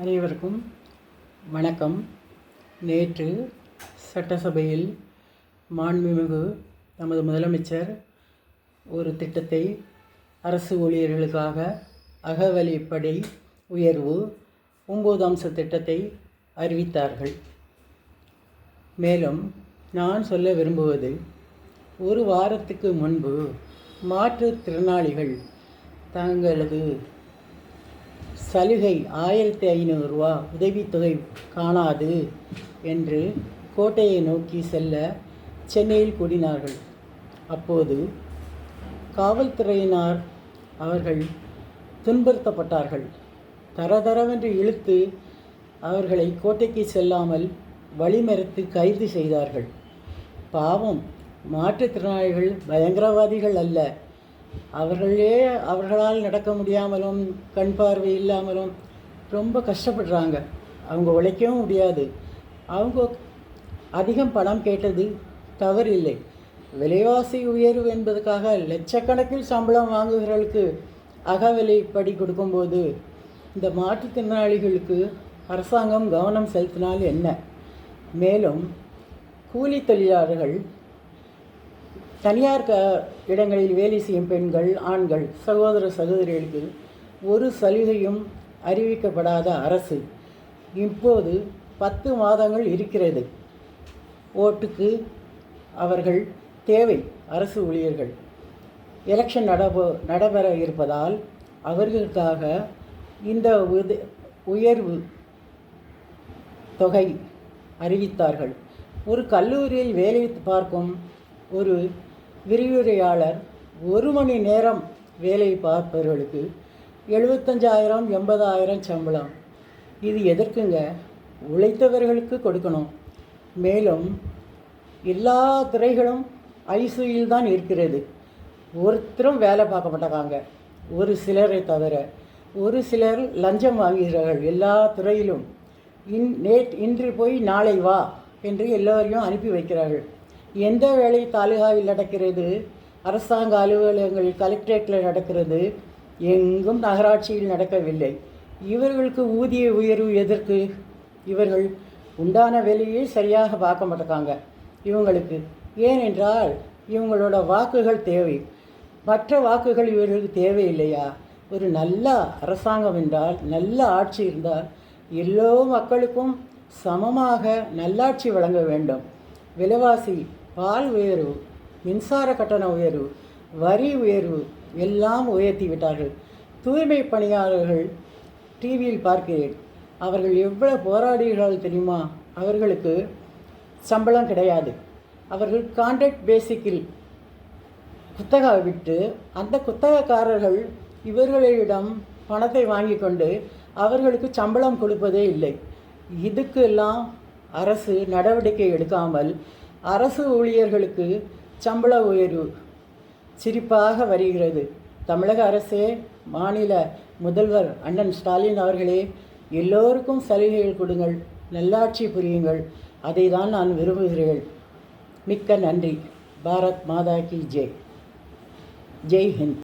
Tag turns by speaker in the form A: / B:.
A: அனைவருக்கும் வணக்கம். நேற்று சட்டசபையில் மாண்புமிகு நமது முதலமைச்சர் ஒரு திட்டத்தை அரசு ஊழியர்களுக்காக அகவலிப்படை உயர்வு ஒம்பது அம்ச திட்டத்தை அறிவித்தார்கள். மேலும் நான் சொல்ல விரும்புவது ஒரு வாரத்துக்கு முன்பு மாற்றுத்திறனாளிகள் தங்களது சலுகை ஆயிரத்தி ஐநூறுரூவா உதவித்தொகை காணாது என்று கோட்டையை நோக்கி செல்ல சென்னையில் கூடினார்கள். அப்போது காவல்துறையினர் அவர்கள் துன்புறுத்தப்பட்டார்கள். தரதரவென்று இழுத்து அவர்களை கோட்டைக்கு செல்லாமல் வழிமறித்து கைது செய்தார்கள். பாவம் மாற்றுத்திறனாளிகள் பயங்கரவாதிகள் அல்ல. அவர்களே அவர்களால் நடக்க முடியாமலும் கண் பார்வை இல்லாமலும் ரொம்ப கஷ்டப்படுறாங்க. அவங்க உழைக்கவும் முடியாது. அவங்க அதிகம் பணம் கேட்டது தவறில்லை. விலைவாசி உயர்வு என்பதற்காக லட்சக்கணக்கில் சம்பளம் வாங்குகிறவர்களுக்கு அகவிலைப்படி கொடுக்கும்போது இந்த மாற்றுத்திறனாளிகளுக்கு அரசாங்கம் கவனம் செலுத்தினால் என்ன? மேலும் கூலி தொழிலாளர்கள் தனியார் க இடங்களில் வேலை செய்யும் பெண்கள் ஆண்கள் சகோதர சகோதரிகளுக்கு ஒரு சலுகையும் அறிவிக்கப்படாத அரசு. இப்போது பத்து மாதங்கள் இருக்கிறது. ஓட்டுக்கு அவர்கள் தேவை அரசு ஊழியர்கள். எலெக்ஷன் நடப நடைபெற இருப்பதால் அவர்களுக்காக இந்த உத உயர்வு தொகை அறிவித்தார்கள். ஒரு கல்லூரியில் வேலை பார்க்கும் ஒரு விரிவுரையாளர் ஒரு மணி நேரம் வேலை பார்ப்பவர்களுக்கு எழுபத்தஞ்சாயிரம் எண்பதாயிரம் சம்பளம். இது எதற்குங்க? உழைத்தவர்களுக்கு கொடுக்கணும். மேலும் எல்லா துறைகளும் ஐசியில் தான் இருக்கிறது. ஒருத்தரும் வேலை பார்க்க மாட்டாங்க. ஒரு சிலரை தவிர ஒரு சிலர் லஞ்சம் வாங்குகிறார்கள் எல்லா துறையிலும். இன் நேட் இன்று போய் நாளை வா என்று எல்லோரையும் அனுப்பி வைக்கிறார்கள். எந்த வேலை தாலுகாவில் நடக்கிறது? அரசாங்க அலுவலகங்கள் கலெக்டரேட்டில் நடக்கிறது? எங்கும் நகராட்சியில் நடக்கவில்லை. இவர்களுக்கு ஊதிய உயர்வு எதற்கு? இவர்கள் உண்டான வேலையை சரியாக பார்க்க மாட்டாங்க இவங்களுக்கு ஏனென்றால் இவங்களோட வாக்குகள் தேவை. மற்ற வாக்குகள் இவர்களுக்கு தேவையில்லையா? ஒரு நல்ல அரசாங்கம் என்றால் நல்ல ஆட்சி இருந்தால் எல்லோ மக்களுக்கும் சமமாக நல்லாட்சி வழங்க வேண்டும். விலைவாசி பால் உயர்வு மின்சார கட்டண உயர்வு வரி உயர்வு எல்லாம் உயர்த்தி விட்டார்கள். தூய்மை பணியாளர்கள் டிவியில் பார்க்கிறேன். அவர்கள் எவ்வளவு போராடுகிறார்கள் தெரியுமா? அவர்களுக்கு சம்பளம் கிடையாது. அவர்கள் கான்ட்ராக்ட் பேசிக்கில் குத்தகா விட்டு அந்த குத்தகக்காரர்கள் இவர்களிடம் பணத்தை வாங்கி கொண்டு அவர்களுக்கு சம்பளம் கொடுப்பதே இல்லை. இதுக்கெல்லாம் அரசு நடவடிக்கை எடுக்காமல் அரசு ஊழியர்களுக்கு சம்பள உயர்வு சிரிப்பாக வருகிறது. தமிழக அரசே மாநில முதல்வர் அண்ணன் ஸ்டாலின் அவர்களே எல்லோருக்கும் சலுகைகள் கொடுங்கள் நல்லாட்சி புரியுங்கள். அதை தான் நான் விரும்புகிறேன். மிக்க நன்றி. பாரத் மாதா கி ஜெய். ஜெய் ஹிந்த்.